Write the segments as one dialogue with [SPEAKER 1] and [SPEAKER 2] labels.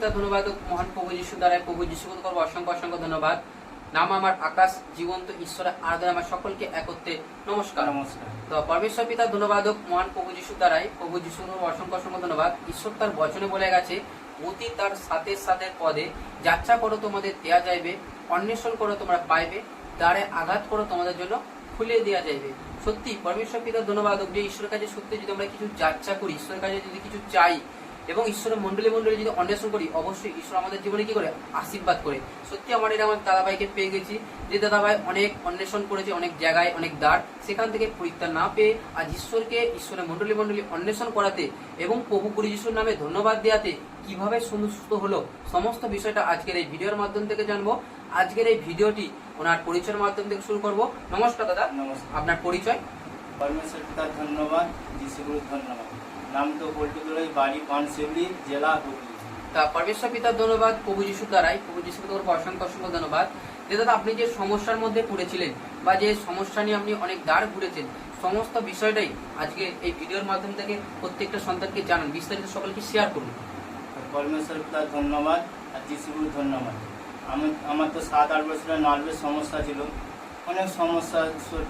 [SPEAKER 1] পিতা ধন্যবাদ মহান প্রভু যিশু দ্বারাই প্রভু যিশুকে করব অসংখ্য অসংখ্য ধন্যবাদ। নাম আমার আকাশ জীবন্ত ঈশ্বরের আরাধনা আমার সকলকে একত্রে। নমস্কার।
[SPEAKER 2] নমস্কার।
[SPEAKER 1] তো পরমেশ্বর পিতা ধন্যবাদ মহান প্রভু যিশু দ্বারাই প্রভু যিশুর অসংখ্য অসংখ্য ধন্যবাদ। ঈশ্বর তার বচনে বলে গেছে অতি তার সাথে সাথে পদে যাত্রা করো তোমাদের দেয়া যাইবে অন্বেষণ করো তোমরা পাইবে দ্বারে আঘাত করো তোমাদের জন্য খুলে দেওয়া যাইবে। সত্যি পরমেশ্বর পিতার ধন্যবাদ যে ঈশ্বরের কাছে সত্যি যদি আমরা কিছু যাত্রা করি ঈশ্বরের কাছে যদি কিছু চাই এবং ঈশ্বরের মন্ডলী মন্ডলী যদি অন্বেষণ করি অবশ্যই ঈশ্বর আমাদের জীবনে কি করে? আশীর্বাদ করে। সত্যি আমার এটা আমার দাদাভাইকে পেয়ে গেছি যে দাদাভাই অনেক অন্বেষণ করেছে অনেক জায়গায় অনেক দ্বার সেখান থেকে পরিত্রাণ না পেয়ে আজ ঈশ্বরকে ঈশ্বরের মন্ডলী মন্ডলী অন্বেষণ করাতে এবং প্রভু গুরু যিশুর নামে ধন্যবাদ দেওয়াতে কীভাবে সুস্থ হলো সমস্ত বিষয়টা আজকের এই ভিডিওর মাধ্যম থেকে জানব। আজকের এই ভিডিওটি ওনার পরিচয়ের মাধ্যম থেকে শুরু করব। নমস্কার দাদা।
[SPEAKER 2] নমস্কার।
[SPEAKER 1] আপনার পরিচয়?
[SPEAKER 2] পরমেশ্বর ধন্যবাদ ধন্যবাদ। নাম তো পল্টুদুলাই বাড়ি পানশিউলি জেলা হুগলি।
[SPEAKER 1] তা পরমেশ্বর পিতার ধন্যবাদ প্রভু যিশুর দ্বারাই। প্রভু যিশুকে তোর অসংখ্য অসংখ্য ধন্যবাদ। যে দাদা আপনি যে সমস্যার মধ্যে পড়েছিলেন বা যে সমস্যা নিয়ে আপনি অনেক দ্বার ঘুরেছেন সমস্ত বিষয়টাই আজকে এই ভিডিওর মাধ্যম থেকে প্রত্যেকটা সন্তানকে জানান। বিস্তারিত সকলকে শেয়ার করুন।
[SPEAKER 2] পরমেশ্বর পিতার ধন্যবাদ আর যিশুগুরুর ধন্যবাদ। আমি আমার তো সাত আট বছরের নার্ভের সমস্যা ছিল। অনেক সমস্যা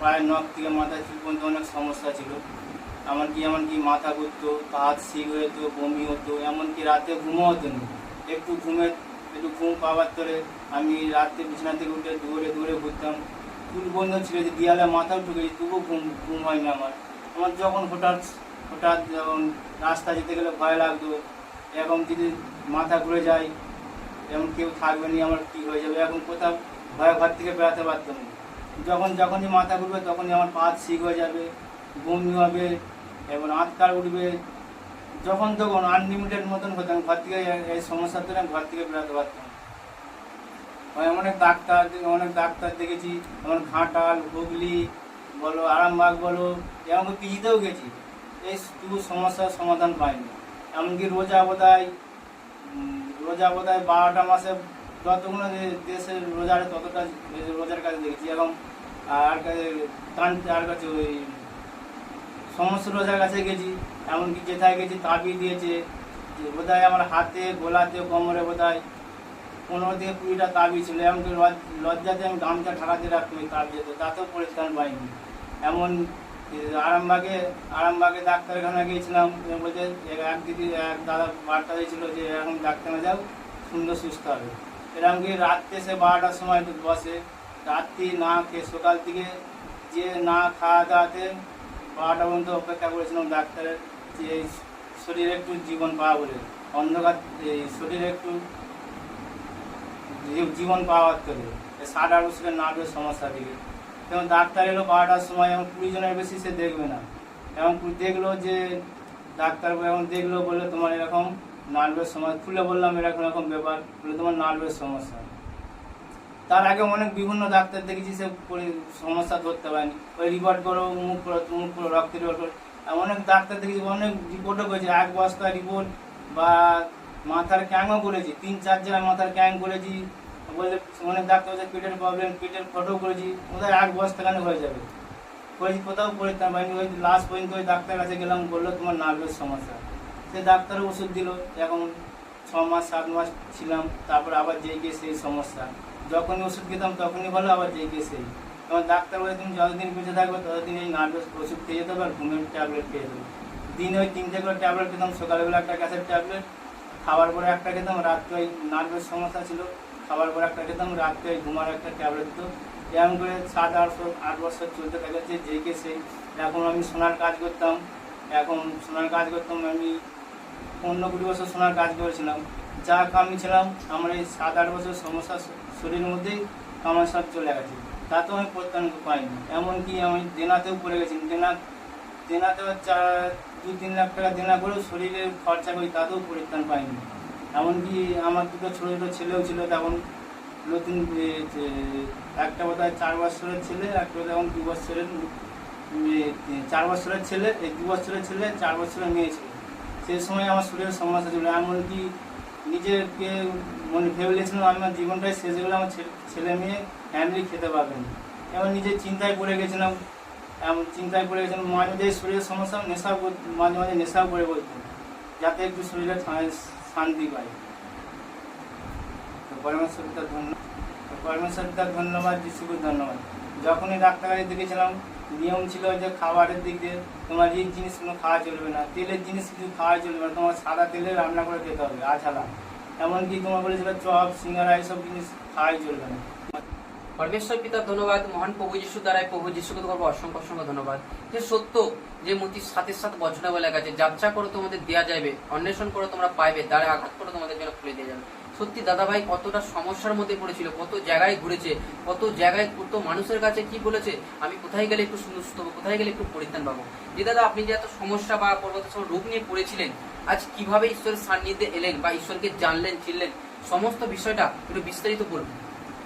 [SPEAKER 2] প্রায় নখ থেকে মাথা চুল পর্যন্ত অনেক সমস্যা ছিল। এমনকি এমনকি মাথা ঘুরতো হাত শিখ হতো বমি হতো, এমনকি রাতে ঘুমও হতো না। একটু ঘুমে, একটু ঘুম পাওয়ার তোরে আমি রাতে বিছানা থেকে উঠে দৌড়ে দৌড়ে ঘুরতাম। চুল বন্ধ ছিল যে দেয়ালে মাথাও ঢুকেছি তবুও ঘুম ঘুম হয় না আমার। আমার যখন হঠাৎ হঠাৎ যখন রাস্তা যেতে গেলে ভয় লাগতো, এখন যদি মাথা ঘুরে যায় এমন কেউ থাকবে না, আমার কী হয়ে যাবে? এখন কোথাও ভয় ঘর থেকে বেড়াতে পারতাম না। যখন, যখনই মাথা ঘুরবে, তখনই আমার পা ঠিক হয়ে যাবে, বমি হবে আটকার উঠবে, যখন তখন আনলিমিটেড মতন হতাম ঘর থেকে এই- সমস্যার জন্য ঘর থেকে বেরোতে পারতাম অনেক ডাক্তার অনেক ডাক্তার দেখেছি, যেমন ঘাটাল, হুগলি, বলো, আরামবাগ, বলো, এমনকি পিজিতেও গেছি। এই শুধু সমস্যার সমাধান পাইনি। এমনকি রোজা বোধহয় রোজা বোধহয় বারোটা মাসে যতগুলো দেশের রোজার ততটা রোজার কাছে দেখেছি। এবং আর কাছে আর কাছে ওই সমস্ত রোজার কাছে গেছি, এমনকি যেথায় গেছি তাবি দিয়েছে যে বোধহয় আমার হাতে, গোলাতে, কোমরে বোধহয় পনেরো থেকে কুড়িটা তাবি ছিল, এমনকি লজ- লজ্জাতে আমি গামছা ঢাকাতে রাখতাম ওই তাবি যেত তাতেও পরিষ্কার পাইনি। এমন আরামবাগে আরামবাগে ডাক্তারখানা গিয়েছিলাম, এ বলছে এক দিদি, এক দাদা বার্তা দিয়েছিল যে এখন ডাক্তারখানা যাও, সুন্দর, সুস্থ হবে। এরকম কি রাত্রে সে বারোটার সময় বসে, রাত্রি না খেয়ে সকাল থেকে যে না খাওয়া দাওয়াতে বারোটা পর্যন্ত অপেক্ষা করেছিলাম ডাক্তারের যে শরীরে একটু জীবন পাওয়া বলে। অন্ধকার এই শরীরে একটু জীবন পাওয়ার করে ষাট আট বছরের নার্ভের সমস্যা দিকে। যেমন ডাক্তার এলো বারোটার সময় এমন কুড়ি জনের বেশি সে দেখবে না। এবং দেখল যে ডাক্তার এমন দেখল বলল তোমার এরকম নার্ভের সমস্যা খুলে বললাম এরকম এরকম ব্যাপার বলে তোমার নার্ভের সমস্যা। তার আগে অনেক বিভিন্ন ডাক্তার দেখেছি, সে সমস্যা ধরতে পারেনি। ওই রিপোর্ট করো, মুখ করো মুখ করো রক্ত রিপোর্ট করো। অনেক ডাক্তার দেখেছি, অনেক রিপোর্টও করেছে, এক বস্তা রিপোর্ট বা মাথার ক্যাংও করেছি, তিন চার জায়গায় মাথার ক্যাং করেছি। বলে অনেক ডাক্তার বলছে, পেটের প্রবলেম পেটের ফটো করেছি, ওদের এক বস্তা কেন হয়ে যাবে? করেছি, কোথাও পরিত্রাণ পাইনি ওই লাস্ট পর্যন্ত ওই ডাক্তার কাছে গেলাম, বলল তোমার নার্ভের সমস্যা। সে ডাক্তারও ওষুধ দিল, এখন ছ মাস, সাত মাস ছিলাম, তারপর আবার যেই গিয়ে সেই সমস্যা। যখনই ওষুধ খেতাম, তখনই বলো আবার গিয়ে সেই এবং ডাক্তার বলে, তুমি যতদিন বেঁচে থাকবে, ততদিন এই নার্ভের ওষুধ খেয়ে যেতে হবে আর ঘুমের ট্যাবলেট খেয়ে যেতে দিনে ওই তিনটে করে ট্যাবলেট খেতাম, সকালবেলা একটা গ্যাসের ট্যাবলেট খাওয়ার পরে একটা খেতাম, রাত্রে ওই নার্ভের সমস্যা ছিল, খাবার পরে একটা খেতাম, রাত্রে ওই ঘুমার একটা ট্যাবলেট দিত। এরকম করে সাত আটশো আট বছর চলতে থাকেছে যেকে সেই এখন আমি সোনার কাজ করতাম, এখন সোনার কাজ করতাম আমি পনেরো কুড়ি বছর সোনার কাজ করেছিলাম। যা কামিয়েছিলাম, আমার এই সাত আট বছর সমস্যা শরীরের মধ্যেই কামার সব চলে গেছে। তাতেও আমি পরিত্রাণ পাইনি। এমনকি আমি দেনাতেও পড়ে গেছি। দেনা দেনাতেও চার দু তিন লাখ টাকা দেনা করেও শরীরে খরচা করি, তাতেও পরিত্রাণ পাইনি। এমনকি আমার দুটো ছোটো ছোটো ছেলেও ছিল, তখন নতুন একটা বোধ হয় চার বছরের ছেলে, একটা বোধ এখন দু বছরের চার বছরের ছেলে এই দু বছরের ছেলে, চার বছরের মেয়ে ছিল। সেই সময় আমার শরীরের সমস্যা ছিল। এমনকি নিজেকে মনে ভেবে নিয়েছিলাম আমার জীবনটাই শেষ গেলে আমার ছেলে মেয়ে ফ্যামিলি খেতে পারবে না। নিজের চিন্তায় পড়ে গেছিলাম, এমন চিন্তায় পড়ে গেছিলাম, মাঝে মাঝে শরীরের সমস্যা, নেশা মাঝে মাঝে নেশাও করে বলতাম যাতে একটু শরীরে শান্তি পাই। পরমেশ্বর পিতার ধন্য পরমেশ্বর পিতার ধন্যবাদ, যিশুকে ধন্যবাদ। যখনই ডাক্তারবাড়ি দেখেছিলাম নিয়ম ছিল যে খাবারের দিক দিয়ে তোমার এই জিনিসগুলো খাওয়া চলবে না, তেলের জিনিস কিছু খাওয়া চলবে না, তোমার সাদা তেলে রান্না করে খেতে হবে, আছাড়া। এমনকি তোমার বলেছিল চপ, সিঙ্গারা এইসব জিনিস খাওয়াই চলবে না।
[SPEAKER 1] পরমেশ্বর পিতার ধন্যবাদ, মহান প্রভু যিশু দ্বারাই প্রভু যিশুকে করব অসংখ্য অসংখ্য ধন্যবাদ। যে সত্য যে মূর্তি সাথে সাথে বচনে বলে গেছে যাত্রা করে তোমাদের দেওয়া যাবে অন্বেষণ করে তোমরা পাইবে, দ্বারে আঘাত করে তোমাদের জন্য খুলে দিয়ে যাবে। সত্যি দাদাভাই কতটা সমস্যার মধ্যে পড়েছিল, কত জায়গায় ঘুরেছে, কত জায়গায় কত মানুষের কাছে কি বলেছে, আমি কোথায় গেলে একটু সুস্থ হব, কোথায় গেলে একটু পরিত্রাণ পাবো। যে দাদা আপনি যে এত সমস্যা বা পরবর্তী সময় রোগ নিয়ে পড়েছিলেন, আজ কীভাবে ঈশ্বরের সান্নিধ্যে এলেন বা ঈশ্বরকে জানলেন, চিনলেন, সমস্ত বিষয়টা একটু বিস্তারিত বলুন।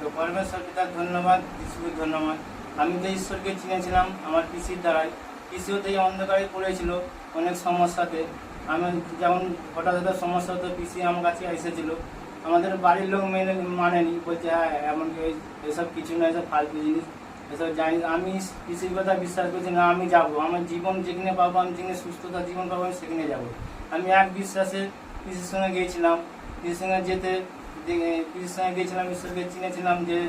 [SPEAKER 2] তো পরমেশ্বর পিতার ধন্যবাদ যিশুকে ধন্যবাদ। আমি যে ঈশ্বরকে চিনেছিলাম, আমার পিসির দ্বারাই পিসিও তো এই অন্ধকারে পড়েছিল অনেক সমস্যাতে। আমি যেমন হঠাৎ হঠাৎ সমস্যা হতো, পিসি আমার কাছে এসেছিল। আমাদের বাড়ির লোক মেনে মানেনি, বলছে হ্যাঁ এমনকি এসব কিছু না, এসব ফালতু জিনিস, এসব জানি। আমি পিসির কথা বিশ্বাস করছি না, আমি যাব। আমার জীবন যেখানে পাবো, আমি যেখানে সুস্থতা জীবন পাবো, আমি সেখানে যাব। আমি এক বিশ্বাসে পিসির সঙ্গে গিয়েছিলাম। পিসির সঙ্গে যেতে পিসির সঙ্গে গিয়েছিলাম, ঈশ্বরকে চিনেছিলাম যে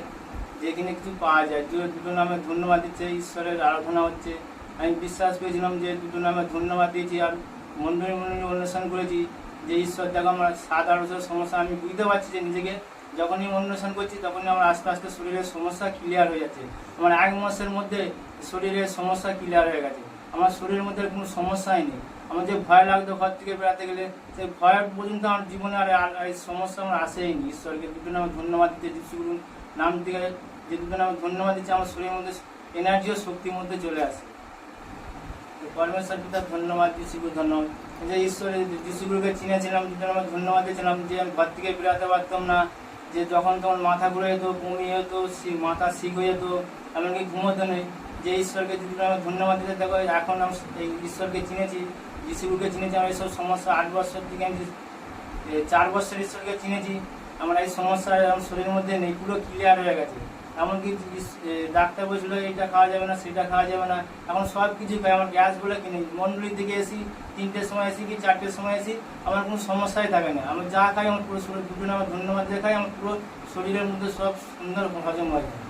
[SPEAKER 2] যেখানে কিছু পাওয়া যায়। দু- দুটো নামে ধন্যবাদ দিচ্ছে, ঈশ্বরের আরাধনা হচ্ছে। আমি বিশ্বাস পেয়েছিলাম যে দুটো নামে ধন্যবাদ দিয়েছি আর মন্দিরে মন্দিরে অনুষ্ঠান করেছি। যে ঈশ্বর, দেখো আমার সাত বছর সমস্যা, আমি বুঝতে পারছি যে নিজেকে যখনই অন্বেষণ করছি, তখনই আমার আস্তে আস্তে শরীরের সমস্যা ক্লিয়ার হয়ে যাচ্ছে। আমার এক মাসের মধ্যে শরীরের সমস্যা ক্লিয়ার হয়ে গেছে। আমার শরীরের মধ্যে কোনো সমস্যাই নেই। আমার যে ভয় লাগতো, ঘর থেকে বেড়াতে গেলে সেই ভয় পর্যন্ত আমার জীবনে আর এই সমস্যা আমার আসেইনি। ঈশ্বরকে দুটো নামে ধন্যবাদ দিতে যিশুগুরু নাম থেকে যে দুটো নামে ধন্যবাদ দিচ্ছে, আমার শরীরের মধ্যে এনার্জি ও শক্তির মধ্যে চলে আসে। পরমেশ্বর পিতার ধন্যবাদ যিশুগুরু ধন্যবাদ। যে ঈশ্বরের যিশুগুরুকে চিনেছিলাম দুটো নামে ধন্যবাদ দিয়েছিলাম যে আমি ঘর থেকে বেরোতে পারতাম না, যে যখন তখন মাথা ঘুরে যেত, বমি হতো মাথা শিখ হয়ে যেত, এমনকি ঘুমোতে নেই। যে ঈশ্বরকে দুটো নামে ধন্যবাদ দিতে দেখো, এখন আমি এই ঈশ্বরকে চিনেছি যিশুগুরুকে চিনেছি, আমার এইসব সমস্যা আট বছর থেকে আমি চার বছর ঈশ্বরকে চিনেছি, আমার এই সমস্যা আমার শরীরের মধ্যে নেই, পুরো ক্লিয়ার হয়ে গেছে। এমনকি ডাক্তার বলছিল এটা খাওয়া যাবে না, সেটা খাওয়া যাবে না। এখন সব কিছু খাই, আমার গ্যাস বলে কিনে মন্ডলির দিকে এসি, তিনটের সময় এসি কি, চারটের সময় এসি, আমার কোনো সমস্যাই থাকে না। আমি যা খাই, আমার পুরো শরীর দুটো আমার ধন্যবাদ দিয়ে খাই আমার পুরো শরীরের মধ্যে সব সুন্দর হজম হয়ে। যায়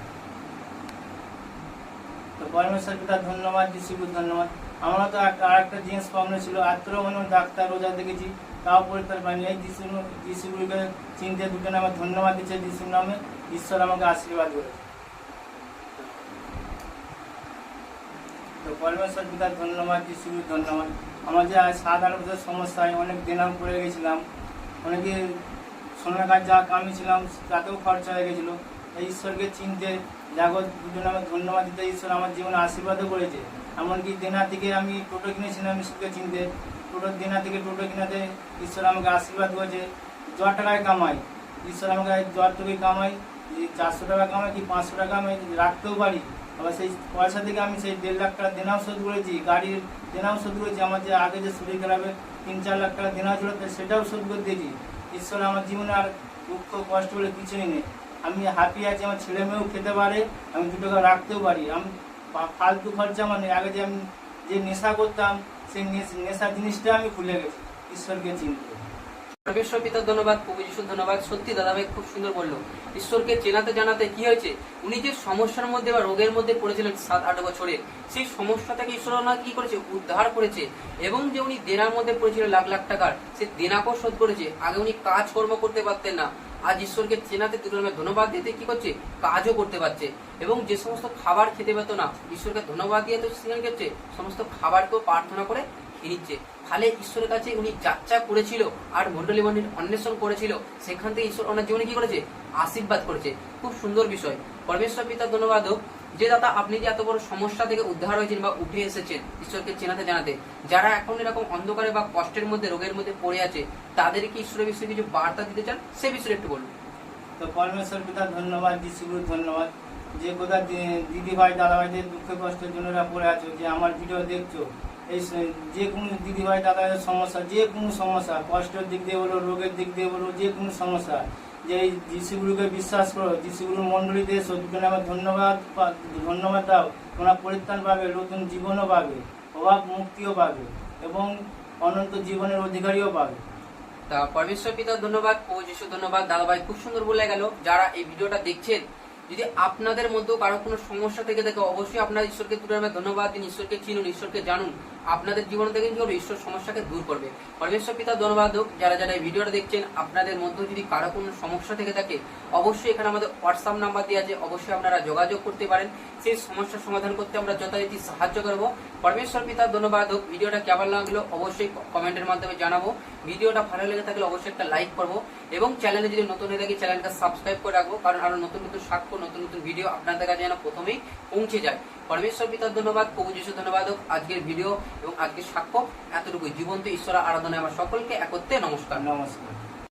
[SPEAKER 2] তো পরমেশ্বর পিতার ধন্যবাদ যিশুগুর ধন্যবাদ। আমারও তো আর একটা জিনিস প্রবলেম ছিল আত্র মনে ডাক্তার রোজা দেখেছি। তাও পরিত্রাণ পাইনি। এই যিশু যিশুগুলিকে চিনতে দুটো নামে ধন্যবাদ দিচ্ছে, যিশুর নামে ঈশ্বর আমাকে আশীর্বাদ করেছে তো পরমেশ্বর পিতার ধন্যবাদ যিশুগুর ধন্যবাদ। আমার যে সাত আট বছর সমস্যায় অনেক দিনাম পড়ে গেছিলাম, অনেকে সোনার কাজ যা কামিয়েছিলাম তাতেও খরচা হয়ে গেছিল। এই ঈশ্বরকে চিনতে জাগত দুটো নামে ধন্যবাদ দিতে ঈশ্বর আমার জীবনে আশীর্বাদও করেছে। এমনকি দেনা থেকে আমি টোটো কিনেছিলাম, ঈশ্বরকে চিনতে। টোটোর দেনা থেকে টোটো কিনাতে ঈশ্বর আমাকে আশীর্বাদ করেছে। য টাকায় কামাই। ঈশ্বর আমাকে জ্বর থেকে কামাই। চারশো টাকা কামাই কি পাঁচশো টাকা আমি রাখতেও পারি? আবার সেই পয়সা থেকে আমি সেই দেড় লাখ টাকা দেনাও শোধ করেছি, গাড়ির দেনাও শোধ করেছি, আমার যে আগে যে শরীর খারাপে তিন চার লাখ টাকা দেনা ছিল সেটাও শোধ করে দিয়েছি। ঈশ্বর আমার জীবনে আর দুঃখ, কষ্ট বলে কিছুই নেই। আমি হ্যাপি আছি, আমার ছেলে মেয়েও খেতে পারে, আমি দু টাকা রাখতেও পারি। আমি ফালতু খরচা মানে আগে যে আমি যে নেশা করতাম সেই নেশা জিনিসটা আমি ভুলে গেছি। ঈশ্বরকে চিনতে।
[SPEAKER 1] পরমেশ্বর পিতার ধন্যবাদ, প্রভু যিশুর ধন্যবাদ। সত্যি দাদাভাই খুব সুন্দর বলল, ঈশ্বরকে চেনাতে জানাতে কি হয়েছে? উনি যে সমস্যার মধ্যে বা রোগের মধ্যে পড়েছিলেন সাত, আট বছরে, সেই সমস্যা থেকে ঈশ্বর ওনাকে কি করেছে? উদ্ধার করেছে। এবং যে উনি দেনার মধ্যে পড়েছিলেন লাখ লাখ টাকার, সে দেনাকেও শোধ করেছে। আগে উনি কাজকর্ম করতে পারতেন না। আজ ঈশ্বরকে চেনাতে তুলনায় ধন্যবাদ দিতে কি করছে? কাজও করতে পারছে। এবং যে সমস্ত খাবার খেতে পেত না, ঈশ্বরকে ধন্যবাদ দিয়ে তো সেখানে কি হচ্ছে? সমস্ত খাবারকেও প্রার্থনা করে খেয়ে নিচ্ছে। ফলে ঈশ্বরের কাছে উনি যাত্রা করেছিল আর মন্ডলী মন্দির অন্বেষণ করেছিল, সেখান থেকে ঈশ্বর ওনার জীবনে কি করেছে? আশীর্বাদ করেছে। খুব সুন্দর বিষয়। পরমেশ্বর পিতার ধন্যবাদ হোক যে দাদা আপনি যে এত বড় সমস্যা থেকে উদ্ধার হয়েছেন বা উঠে এসেছেন, ঈশ্বরকে চেনাতে জানাতে, যারা এখন এরকম অন্ধকারে বা কষ্টের মধ্যে, রোগের মধ্যে পড়ে আছে তাদেরকে ঈশ্বরের বিষয়ে কিছু বার্তা দিতে চান? সে বিষয়ে একটু বলুন।
[SPEAKER 2] তো পরমেশ্বর পিতা ধন্যবাদ যিশুগুরু ধন্যবাদ। যে কোথা দিদি ভাই দাদা ভাইদের দুঃখ, কষ্টের জন্য পড়ে আছো, যে আমার ভিডিও দেখছ এই যে কোনো দিদি ভাই, দাদা সমস্যা, যে কোনো সমস্যা, কষ্টের দিক দিয়ে বলো, রোগের দিক দিয়ে বলো, যে কোনো সমস্যা, যে এই যিশুগুরুকে বিশ্বাস করো যিশুগুরুর এসো দুটো নামে ধন্যবাদ ধন্যবাদ দাও। তোমরা পরিত্রাণ পাবে, নতুন জীবনও পাবে, অভাব মুক্তিও পাবে এবং অনন্ত জীবনের অধিকারীও পাবে।
[SPEAKER 1] তা পরমেশ্বর পিতা ধন্যবাদ ও যিশু ধন্যবাদ, দাদা ভাই খুব সুন্দর বলে গেল। যারা এই ভিডিওটা দেখছেন যদি আপনাদের মধ্যেও কারও কোনো সমস্যা থেকে থাকে, অবশ্যই আপনার ঈশ্বরকে নামে ধন্যবাদ দিন ঈশ্বরকে চিনুন, ঈশ্বরকে জানুন। আপনাদের জীবন থেকে কি ঈশ্বর সমস্যাকে দূর করবে। পরমেশ্বর পিতার ধন্যবাদ হোক, যারা যারা এই ভিডিওটা দেখছেন, আপনাদের মধ্যে যদি কারও কোনো সমস্যা থেকে থাকে, অবশ্যই এখানে আমাদের হোয়াটসঅ্যাপ নাম্বার দেওয়া আছে, অবশ্যই আপনারা যোগাযোগ করতে পারেন। সেই সমস্যার সমাধান করতে আমরা যথারীতি সাহায্য করব। পরমেশ্বর পিতার ধন্যবাদ হোক, ভিডিওটা কেমন লাগল, অবশ্যই কমেন্টের মাধ্যমে জানাব। ভিডিওটা ভালো লেগে থাকলে অবশ্যই একটা লাইক করব। এবং চ্যানেলে যদি নতুন হয়ে থাকে চ্যানেলটা সাবস্ক্রাইব করে রাখব, কারণ আরও নতুন নতুন নতুন নতুন ভিডিও আপনাদের কাছে যেন প্রথমেই পৌঁছে যায়। পরমেশ্বর পিতার ধন্যবাদ, প্রভু যিশু ধন্যবাদ আজকের ভিডিও এবং আজকের সাক্ষ্য এতটুকু জীবন্ত ঈশ্বর আরাধনায় আমার সকলকে একত্রে নমস্কার।
[SPEAKER 2] নমস্কার।